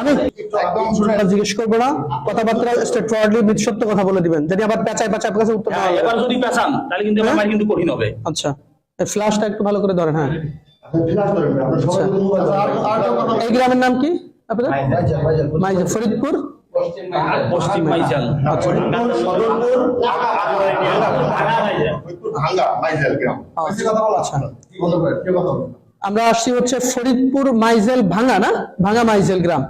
আমি জিজ্ঞেস করব না। কথাবার্তা স্ট্রেট ফরওয়ার্ডলি সত্য কথা বলে দিবেন। যদি আবার পেঁচায় পেঁচায় আপনার কাছে উত্তর দেওয়া হ্যাঁ, এবার যদি পেছান তাহলে কিন্তু আমার কিন্তু কঠিন হবে। আচ্ছা। ফ্ল্যাশটা একটু ভালো করে ধরেন হ্যাঁ। এই গ্রামের নাম কি আপনাদের? ফরিদপুর? পশ্চিম মাইজাল আচ্ছা। আচ্ছা। আমরা আসছি হচ্ছে ফরিদপুর মাইজেল ভাঙা না? ভাঙা মাইজেল গ্রাম।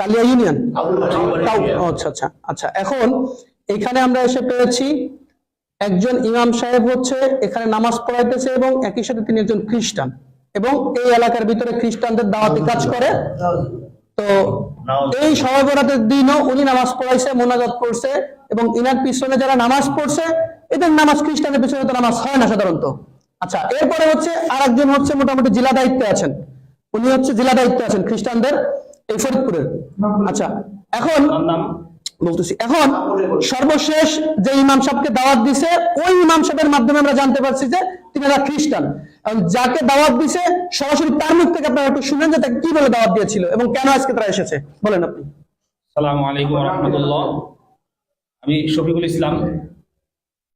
কালিয়া ইউনিয়ন? আচ্ছা আচ্ছা আচ্ছা। এখন এখানে আমরা এসে পেয়েছি একজন ইমাম সাহেব হচ্ছে এখানে নামাজ পড়াইতেছে এবং একই সাথে তিনি একজন খ্রিস্টান। এবং এই এলাকার ভিতরে খ্রিস্টানদের দাওয়াতি কাজ করে। তো এই দিনও উনি নামাজ পড়াইছে মোনাজাত করছে এবং ইনার পিছনে যারা নামাজ পড়ছে এদের নামাজ খ্রিস্টানের পিছনে তো নামাজ হয় না সাধারণত। আচ্ছা এরপরে হচ্ছে আর একজন হচ্ছে মোটামুটি জেলা দায়িত্বে আছেন। উনি হচ্ছে জেলা দায়িত্বে আছেন খ্রিস্টানদের। এই ফরিদপুরের। আচ্ছা এখন বলতেছি এখন সর্বশেষ যে ইমাম সাহেবকে দাওয়াত দিছে ওই ইমাম সাহেবের মাধ্যমে আমরা জানতে পারছি যে তিনি একটা খ্রিস্টান। যাকে দাওয়াত দিছে সরাসরি তার মুখ থেকে আপনারা একটু শুনেন যে তাকে কি বলে দাওয়াত দিয়েছিল এবং কেন আজকে তারা এসেছে? বলেন আপনি। সালামু আলাইকুম রহমতুল্লাহ। আমি শফিকুল ইসলাম।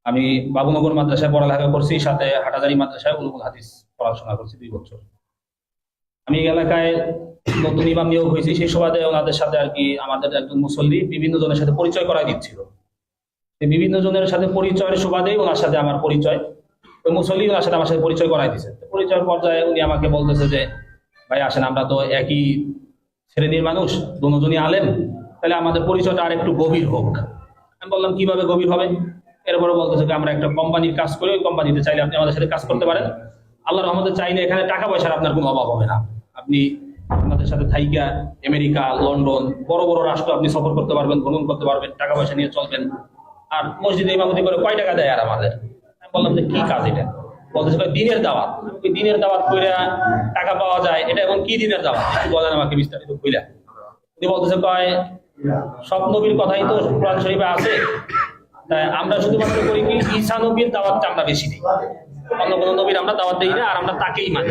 আমি বাবুনগর মাদ্রাসায় পড়ালেখা করছি সাথে হাটাজারি মাদ্রাসায় উলুমুল হাদিস পড়াশোনা করছি দুই বছর। আমি এই এলাকায় নতুন ইমাম নিয়োগ হয়েছি, সেই সুবাদে ওনাদের সাথে আর কি আমাদের একজন মুসল্লি বিভিন্ন জনের সাথে পরিচয় করাই দিচ্ছিল। বিভিন্ন জনের সাথে পরিচয়ের সুবাদেই ওনার সাথে আমার পরিচয়। ওই মুসল্লি ওনার সাথে আমার সাথে পরিচয় করাই দিচ্ছে তো পরিচয়ের পর্যায়ে উনি আমাকে বলতেছে যে, ভাই, আসেন, আমরা তো একই শ্রেণির মানুষ, দুজনই আলেম, তাহলে আমাদের পরিচয়টা আর একটু গভীর হোক। আমি বললাম, কীভাবে গভীর হবে? এরপরে বলতেছে যে, আমরা একটা কোম্পানির কাজ করি, ওই কোম্পানিতে চাইলে আপনি আমাদের সাথে কাজ করতে পারেন। আল্লাহ রহমদের চাইলে এখানে টাকা পয়সার আপনার কোনো অভাব হবে না। আপনি আমাদের সাথে থাইকা, আমেরিকা, লন্ডন, বড় বড় রাষ্ট্র আপনি সফর করতে পারবেন, ভ্রমণ করতে পারবেন টাকা পয়সা নিয়ে চলবেন। আর মসজিদে ইমামতি করে কয় টাকা দেয় আর আমাদের? আমি বললাম যে কি কাজ এটা? বলতেছে দিনের দাওয়াত। দিনের দাওয়াত করে টাকা পাওয়া যায়। এটা এখন কি দিনের দাওয়াত? বলেন আমাকে বিস্তারিত কইলা উনি বলতেছে, কয়, সব নবীর কথাই তো কোরআন শরীফে আছে। তাই আমরা শুধুমাত্র করি কি? ঈসা নবীর দাওয়াতটা আমরা বেশি দিই। অন্য কোনো নবীর আমরা দাওয়াত দিই না আর আমরা তাকেই মানি।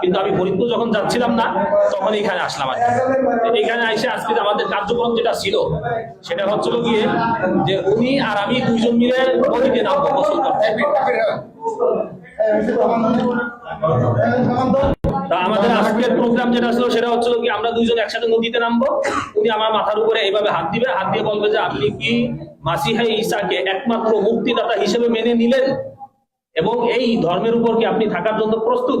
কিন্তু আমি ফরিদপুর যখন যাচ্ছিলাম না তখন এখানে আসলাম আর এখানে এসে আজকে আমাদের কার্যক্রম যেটা ছিল, সেটা হচ্ছিল গিয়ে যে উনি আর আমি দুইজন মিলে নদীতে নামবো গোসল করতে আমাদের আজকের প্রোগ্রাম যেটা ছিল, সেটা হচ্ছিল কি আমরা দুইজন একসাথে নদীতে নামবো। উনি আমার মাথার উপরে এইভাবে হাত দিবে, হাত দিয়ে বলবে যে, আপনি কি মাসিহা ঈসাকে একমাত্র মুক্তিদাতা হিসেবে মেনে নিলেন? এবং এই ধর্মের উপর কি আপনি থাকার জন্য প্রস্তুত?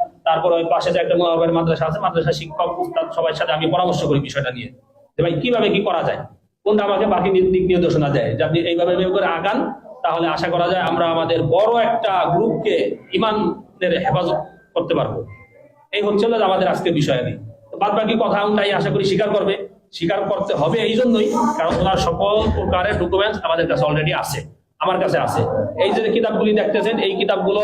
তারপর ওই পাশে যে একটা মুনাওয়ার মাদ্রাসা আছে মাদ্রাসা শিক্ষক, উস্তাদ সবার সাথে আমি পরামর্শ করি বিষয়টা নিয়ে। যে ভাই, কীভাবে কি করা যায়? কোনটা আমাকে বাকি দিক নির্দেশনা দেয়? যে আপনি এইভাবে করে আগান, তাহলে আশা করা যায় আমরা আমাদের বড় একটা গ্রুপকে ইমানের হেফাজত করতে পারব। এই হচ্ছে হলো আমাদের আজকের বিষয় আর কি। তো বাদ বাকি কথা তাই আশা করি স্বীকার করবে। স্বীকার করতে হবে এই জন্যই, কারণ ওনার সকল প্রকারের ডকুমেন্টস আমাদের কাছে অলরেডি আছে, আমার কাছে আছে। এই যে কিতাবগুলি দেখতেছেন, এই কিতাবগুলো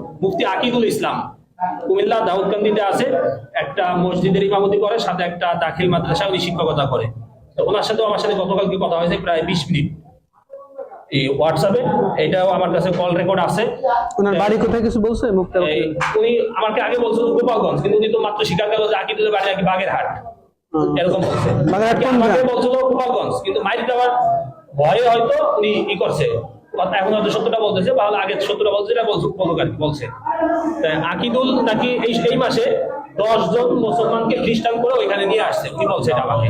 মুফতি আকিদুল ইসলাম। কুমিল্লা দাউদকান্দিতে আছে একটা মসজিদের ইমামতি করে সাথে একটা দাখিল মাদ্রাসা উনি শিক্ষকতা করে। তো ওনার সাথেও আমার সাথে গতকালকে কথা হয়েছে প্রায় বিশ মিনিট। এই হোয়াটসঅ্যাপে এটাও আমার কাছে কল রেকর্ড আছে। ওনার বাড়ি কোথায় কিছু বলছে? উনি আমাকে আগে বলছিল গোপালগঞ্জ কিন্তু উনি তো মাত্র স্বীকার করল যে আকিদুলের বাড়ি নাকি বাগেরহাট। এরকম। বলছে বাগেরহাট কোন আমাকে বলছিল গোপালগঞ্জ কিন্তু মাইরি দেওয়ার ভয়ে হয়তো উনি ই করছে। কথা এখন হয়তো সত্যটা বলতেছে বা আগে সত্যটা বলছে এটা বলছে বলছে। আকিদুল নাকি এই এই মাসে দশ জন মুসলমানকে খ্রিস্টান করে ওইখানে নিয়ে আসছে উনি বলছে এটা আমাকে?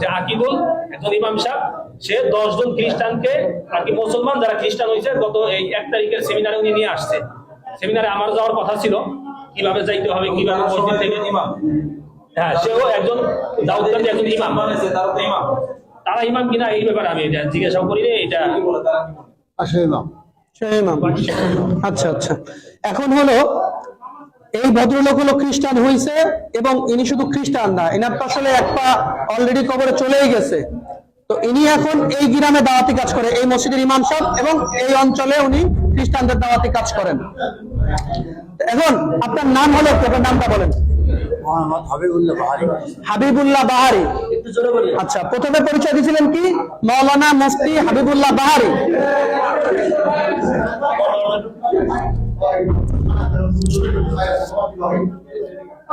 যে আকিদুল একজন ইমাম সাহেব সে দশ জন খ্রিস্টানকে আর কি মুসলমান যারা খ্রিস্টান হয়েছে গত এই এক তারিখের সেমিনারে উনি নিয়ে আসছে। সেমিনারে আমার যাওয়ার কথা ছিল কীভাবে যাইতে হবে কীভাবে মসজিদ থেকে ইমাম। হ্যাঁ সেও একজন দাউদকান্দি একজন ইমাম। তারা ইমাম। কিনা এই ব্যাপারে আমি এটা জিজ্ঞাসা করি রে, এটা। আচ্ছা আচ্ছা। এখন হলো এই ভদ্রলোক হলো খ্রিস্টান হইছে এবং ইনি শুধু খ্রিস্টান না এনার আসলে এক পা অলরেডি কবরে চলেই গেছে। তো ইনি এখন এই গ্রামে দাওয়াতি কাজ করে এই মসজিদের ইমাম সাহেব এবং এই অঞ্চলে উনি খ্রিস্টানদের দাওয়াতি কাজ করেন। এখন আপনার নাম হলো? আপনার নামটা বলেন। হাবিবুল্লাহ বাহারি। হাবিবুল্লাহ বাহারি। আচ্ছা প্রথমে পরিচয় দিয়েছিলেন কি? মৌলানা মুফতি হাবিবুল্লাহ বাহারি।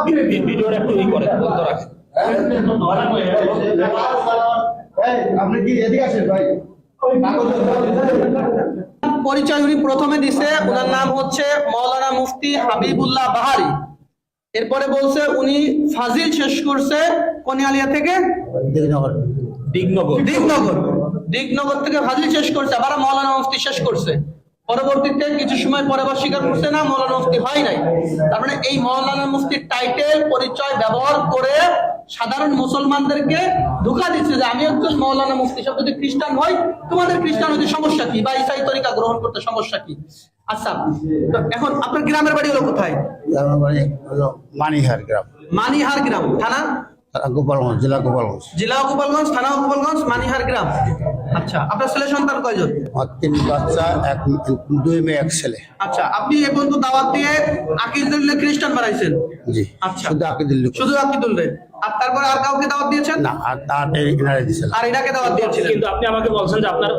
ভি- ভি- ভিডিওটা একটু ই করে বন্ধ রাখেন আপনি কি এদিকে আসেন ভাই পরিচয় উনি প্রথমে দিছে ওনার নাম হচ্ছে মৌলানা মুফতি হাবিবুল্লাহ বাহারি। এরপরে বলছে উনি ফাজিল শেষ করছে কোনিয়ালিয়া থেকে? দিগনগর। দিগনগর। দিগনগর। দিগনগর থেকে ফাজিল শেষ করছে আবার মৌলানা মুফতি শেষ করছে। পরবর্তীতে কিছু সময় পরে আবার স্বীকার করছে না মৌলানা মুফতি হয় নাই। তার মানে এই মৌলানা মুফতির টাইটেল পরিচয় ব্যবহার করে সাধারণ মুসলমানদেরকে ধোকা দিচ্ছে যে আমি একজন মৌলানা মুফতি সব যদি খ্রিস্টান হয় তোমাদের খ্রিস্টান হতে সমস্যা কি? বা ইসাই তরিকা গ্রহণ করতে সমস্যা কি? আচ্ছা এখন আপনার গ্রামের বাড়ি হলো কোথায়? বাড়ি হলো মানিহার গ্রাম। মানিহার গ্রাম। থানা? গোপালগঞ্জ জেলা গোপালগঞ্জ। জেলা গোপালগঞ্জ থানা গোপালগঞ্জ মানিহার গ্রাম। আচ্ছা আপনার ছেলে সন্তান কয়জন? তিন বাচ্চা এক দুই মেয়ে এক ছেলে। আচ্ছা আপনি এ পর্যন্ত দাওয়াত দিয়ে আকিদুল্লাহ খ্রিস্টান বানাইছেন? জি আচ্ছা। শুধু আকিদুল্লি শুধু আকিদুল্লাহ আর তারপরে আর কাউকে দাওয়াত দিয়েছেন? না আর তার ইনারে দিছিল আর এটাকে দাওয়াত দিয়েছিলেন কিন্তু আপনি আমাকে বলছেন যে আপনার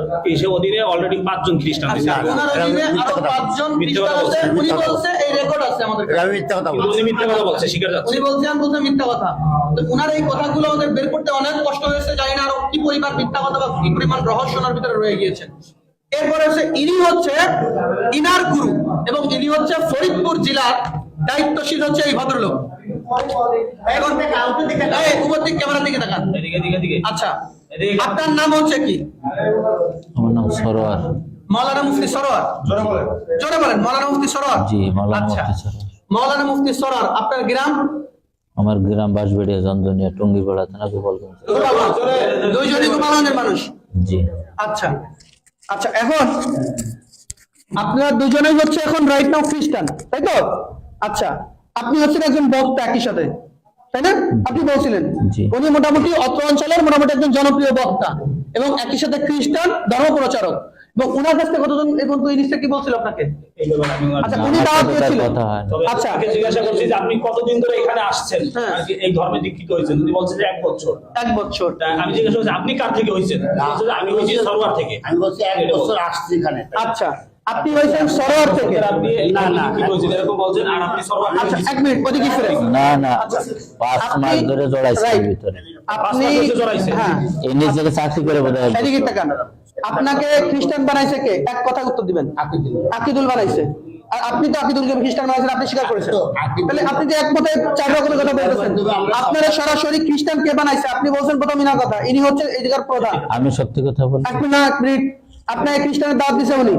অধীনে অলরেডি পাঁচজন খ্রিস্টান আচ্ছা। ওনার অধীনে আরও কথা। পাঁচজন খ্রিস্টান আছে উনি বলছে এই রেকর্ড আছে আমাদের কাছে। আমি মিথ্যা কথা বলছি উনি মিথ্যা কথা বলছে স্বীকার যাচ্ছে উনি বলছেন মিথ্যা কথা। তো উনার এই কথাগুলো আমাদের বের করতে অনেক কষ্ট হয়েছে জানি না আরও কি পরিমাণ মিথ্যা কথা বা কি পরিমাণ রহস্য ওনার ভিতরে রয়ে গিয়েছে। এরপরে হচ্ছে ইনি হচ্ছে ইনার গুরু এবং ইনি হচ্ছে ফরিদপুর জেলার দায়িত্বশীল হচ্ছে এই ভদ্রলোক। ক্যামেরার দিকে তাকান আচ্ছা আপনার নাম হচ্ছে কি? আমার নাম সরোয়ার। মাওলানা মুফতি সরোয়ার? জোরে বলেন। মাওলানা মুফতি সরোয়ার? জি মাওলানা আচ্ছা। মুফতি সরোয়ার। মাওলানা মুফতি সরোয়ার আপনার গ্রাম? আমার গ্রাম বাঁশবেড়িয়া জন্দনিয়া টঙ্গিপাড়া থানা গোপালগঞ্জ। গোপালগঞ্জ দুইজনই গোপালগঞ্জের মানুষ? জি। আচ্ছা আচ্ছা এখন আপনারা দুজনেই হচ্ছে এখন রাইট নাও খ্রিস্টান তাই তো? আচ্ছা আপনি হচ্ছেন একজন বক্তা একই সাথে তাই না? আপনি বলছিলেন উনি মোটামুটি অত্র অঞ্চলের মোটামুটি একজন জনপ্রিয় বক্তা এবং একই সাথে খ্রিস্টান ধর্ম প্রচারক। এবং উনার কাছ থেকে কতজন এই পর্যন্ত এই জিনিসটা কি বলছিল আপনাকে? ওনার- আচ্ছা উনি দাওয়াত। তবে আচ্ছা। জিজ্ঞাসা করছি যে আপনি কতদিন ধরে এখানে আসছেন? হ্যাঁ। এই ধর্মে দীক্ষিত হয়েছেন? উনি বলছেন যে এক বছর। এক বছর। আমি জিজ্ঞাসা করছি আপনি কার থেকে হয়েছেন? আমি হয়েছি সরোয়ার থেকে। আমি বলছি এক বছর আসছি এখানে। আচ্ছা। আপনি হয়েছেন সরোয়ার থেকে। না, না, আচ্ছা এক মিনিট ওদিকে ফিরে না না। আচ্ছা। পাঁচ মাস ধরে জড়াইছে ভিতরে। আপনি। হ্যাঁ। এই নিজেকে চাকরি করে বোধ হয় এদিকে তাকান। আপনাকে খ্রিস্টান বানাইছে কে? এক কথা উত্তর দিবেন। আকিদুল। বানাইছে। আর আপনি তো আকিদুলকে খ্রিস্টান বানাইছেন আপনি স্বীকার করেছেন। তাহলে আপনি যে একমতে চার রকমের কথা বলতেছেন। আপনারা সরাসরি খ্রিস্টান কে বানাইছে? আপনি বলছেন প্রথম ইনা কথা ইনি হচ্ছে এই জায়গার প্রধান। আমি সত্যি কথা বলি এক মিনিট এক মিনিট। আপনার খ্রিস্টানের দাওয়াত দিছে উনি।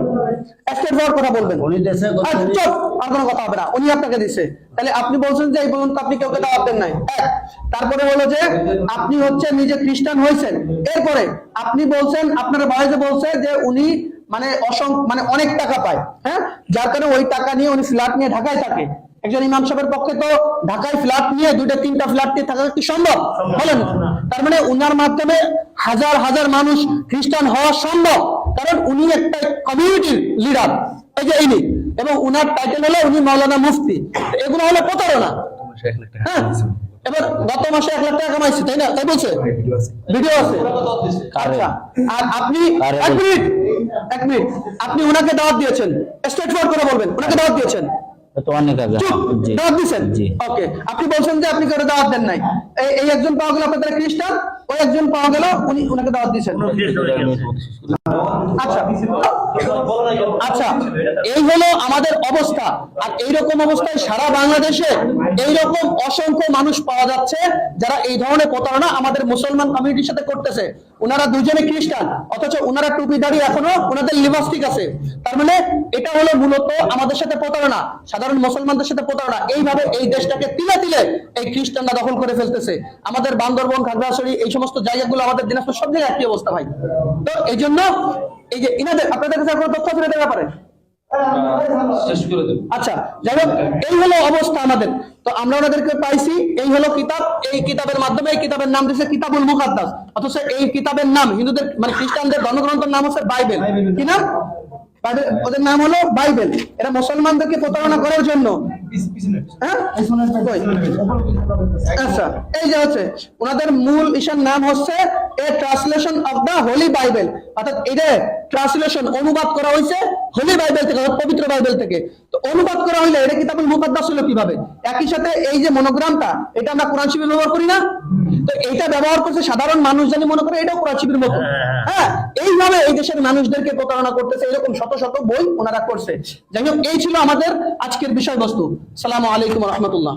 স্টেট কথা বলবেন। উনি দেশে চুপ আর কোনো কথা হবে না। উনি আপনাকে দিছে। তাহলে আপনি বলছেন যে এই পর্যন্ত আপনি কাউকে দাওয়াত দেন নাই। এক তারপরে হলো যে আপনি হচ্ছে নিজে খ্রিস্টান হয়েছেন। এরপরে আপনি বলছেন আপনার যে বলছে যে উনি মানে অসং মানে অনেক টাকা পায়। হ্যাঁ? যার কারণে ওই টাকা নিয়ে উনি ফ্ল্যাট নিয়ে ঢাকায় থাকে। একজন ইমাম সাহেবের পক্ষে তো ঢাকায় ফ্ল্যাট নিয়ে দুইটা তিনটা ফ্ল্যাট নিয়ে থাকা কি সম্ভব? বলেন। তার মানে উনার মাধ্যমে হাজার হাজার মানুষ খ্রিস্টান হওয়া সম্ভব। কারণ উনি একটা কমিউনিটির লিডার এই যে ইনি। এবং উনার টাইটেল হলো উনি মাওলানা মুফতি। এগুলো হলো প্রতারণা। হ্যাঁ? এবার গত মাসে এক লাখ টাকা কামাইছে তাই না? তাই বলছে? ভিডিও আছে। আচ্ছা আর আপনি এক মিনিট এক মিনিট। আপনি উনাকে দাওয়াত দিয়েছেন। স্ট্রেট ফরওয়ার্ড করে বলবেন উনাকে দাওয়াত দিয়েছেন। এ তো অনেক আগে। চুপ জি। দাওয়াত দিয়েছেন? ওকে আপনি বলছেন যে আপনি কেউ দাওয়াত দেন নাই। এই- এই একজন পাওয়া গেল আপনাদের খ্রিস্টান ওই একজন পাওয়া গেল উনি উনাকে দাওয়াত দিয়েছেন। আচ্ছা। আচ্ছা এই হলো আমাদের অবস্থা। আর অবস্থায় সারা বাংলাদেশে অসংখ্য মানুষ পাওয়া যাচ্ছে যারা এই ধরনের প্রতারণা আমাদের মুসলমান কমিউনিটির সাথে করতেছে। ওনারা দুজনে খ্রিস্টান, অথচ ওনারা টুপি দাঁড়িয়ে এখনও ওনাদের আছে। তার মানে এটা হলো মূলত আমাদের সাথে প্রতারণা, সাধারণ মুসলমানদের সাথে প্রতারণা। এইভাবে এই দেশটাকে তিলে তিলে এই খ্রিস্টানরা দখল করে ফেলতেছে। আমাদের বান্দরবন, খাগড়াছড়ি এই সমস্ত জায়গাগুলো আমাদের দিনাজপুর সব জায়গায় একই অবস্থা ভাই। তো এই জন্য এই যে ইনাদের আপনাদের কাছে কোনো তথ্য ফিরে দেওয়া আচ্ছা যাই হোক এই হলো অবস্থা আমাদের। তো আমরা ওনাদেরকে পাইছি এই হলো কিতাব। এই কিতাবের মাধ্যমে এই কিতাবের নাম দিয়েছে কিতাবুল মুকাদ্দাস অথচ এই কিতাবের নাম হিন্দুদের মানে খ্রিস্টানদের ধর্মগ্রন্থের নাম হচ্ছে বাইবেল। কি নাম? ওদের নাম হলো বাইবেল। এরা মুসলমানদেরকে প্রতারণা করার জন্য। হ্যাঁ? আচ্ছা এই যে হচ্ছে ওনাদের মূল ইসার নাম হচ্ছে a translation of the holy Bible. অর্থাৎ এটা ট্রান্সলেশন অনুবাদ করা হয়েছে হোলি বাইবেল থেকে পবিত্র বাইবেল থেকে। তো অনুবাদ করা হইলে এটা কিতাবুল মুকাদ্দাস হলো কীভাবে? একই সাথে এই যে মনোগ্রামটা এটা আমরা কোরআন শিবির ব্যবহার করি না? তো এটা ব্যবহার করছে সাধারণ মানুষ জানি মনে করে এটাও কোরআন শিবির মতো। হ্যাঁ এইভাবে এই দেশের মানুষদেরকে প্রতারণা করতেছে এরকম শত শত বই ওনারা করছে। যাই হোক এই ছিল আমাদের আজকের বিষয়বস্তু। সালাম আলাইকুম রহমতুল্লাহ।